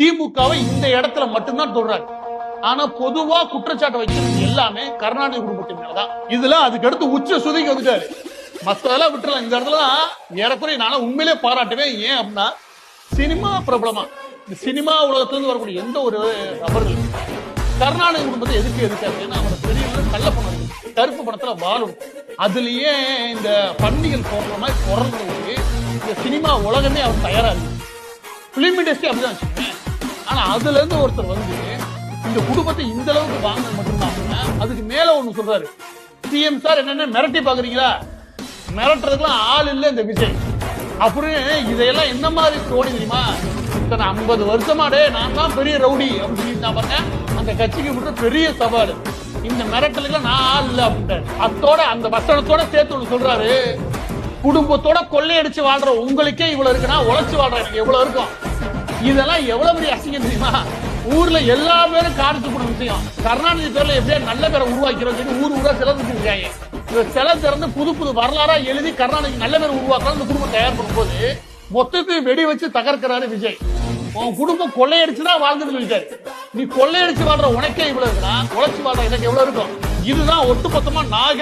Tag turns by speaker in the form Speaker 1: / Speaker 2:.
Speaker 1: திமுகவை இந்த இடத்துல மட்டும்தான் சொல்றாரு ஆனா பொதுவா குற்றச்சாட்டு வைக்கிறது எல்லாமே கருணாநிதி குடும்பத்தின் மேலதான். இதுல அதுக்கடுத்து உச்ச சுதிக்கு வந்துட்டாரு. மத்ததெல்லாம் விட்டுறலாம். இந்த இடத்துல ஏறக்குறைய நானும் உண்மையிலே பாராட்டுவேன். ஏன் அப்படின்னா சினிமா பிரபலமா? இந்த சினிமா உலகத்துலேருந்து வரக்கூடிய எந்த ஒரு நபர்கள் கருணாநிதி குடும்பத்தை எதுக்கு எதுக்காது ஏன்னா அவரை பெரிய கள்ள பணம் கருப்பு பணத்துல வாழும். அதுலயே இந்த பன்னிகள் போடுற மாதிரி பிறந்ததுக்கு இந்த சினிமா உலகமே அவர் தயாரா இருக்கு. பிலிம் இண்டஸ்ட்ரி அப்படிதான் வச்சுக்கோங்க அதுல இருந்து ஒருத்தர் வந்து இந்த குடும்பத்தை இந்த அளவுக்கு வாங்க மட்டும்தான். அதுக்கு மேல ஒண்ணு சொல்றாரு. சிஎம் சார் என்னென்ன மிரட்டி பாக்குறீங்களா? மிரட்டுறதுக்குலாம் ஆள் இல்ல இந்த விஜய். அப்படின்னு இதையெல்லாம் என்ன மாதிரி தோணி தெரியுமா? இத்தனை ஐம்பது வருஷமாடே நான் தான் பெரிய ரவுடி அப்படின்னு சொல்லிட்டு பாருங்க அந்த கட்சிக்கு விட்டு பெரிய சவால். இந்த மிரட்டலுக்கு நான் ஆள் இல்ல அப்படின்ட்டாரு. அத்தோட அந்த வசனத்தோட சேர்த்து ஒன்று சொல்றாரு. குடும்பத்தோட கொள்ளையடிச்சு வாழ்ற உங்களுக்கே இவ்வளவு இருக்குன்னா உழைச்சு வாழ்ற எனக்கு எவ்வளவு இருக்கும்? இதெல்லாம் எவ்வளவு பெரிய அசிங்கம் தெரியுமா? ஊர்ல எல்லா பேரும் காணிச்சு போன விஷயம். கருணாநிதி பேர்ல எப்படியா நல்ல பேரை உருவாக்கிறோம் சொல்லி ஊர் ஊரா சில இருக்காங்க. இந்த சிலை திறந்து புது புது வரலாறா எழுதி கருணாநிதி நல்ல பேர் உருவாக்கலாம் இந்த குடும்பம் தயார் பண்ணும்போது மொத்தத்தையும் வெடி வச்சு தகர்க்கிறாரு விஜய். உன் குடும்பம் கொள்ளையடிச்சுதான் வாழ்ந்துட்டு சொல்லிட்டாரு நீ கொள்ளையடிச்சு வாழ்ற உனக்கே இவ்வளவு இருக்குன்னா உழைச்சு வாழ்ற எனக்கு எவ்வளவு இருக்கும். இதுதான் ஒட்டுமொத்தமா நாகல